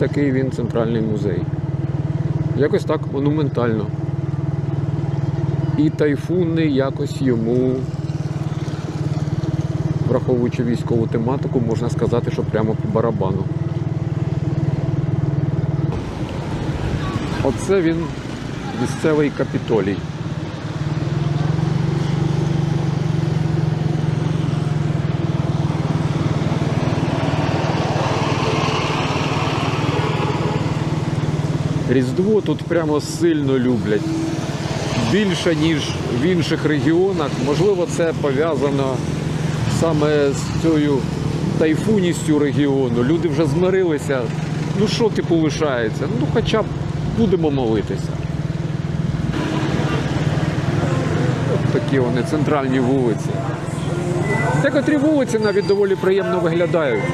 такий він центральний музей. Якось так монументально. І тайфуни якось йому, враховуючи військову тематику, можна сказати, що прямо по барабану. Оце він місцевий капітолій. Різдво тут прямо сильно люблять. Більше, ніж в інших регіонах. Можливо, це пов'язано саме з цією тайфуністю регіону. Люди вже змирилися. Ну що типу лишається? Ну хоча б будемо молитися. От такі вони центральні вулиці. Декотрі вулиці навіть доволі приємно виглядають.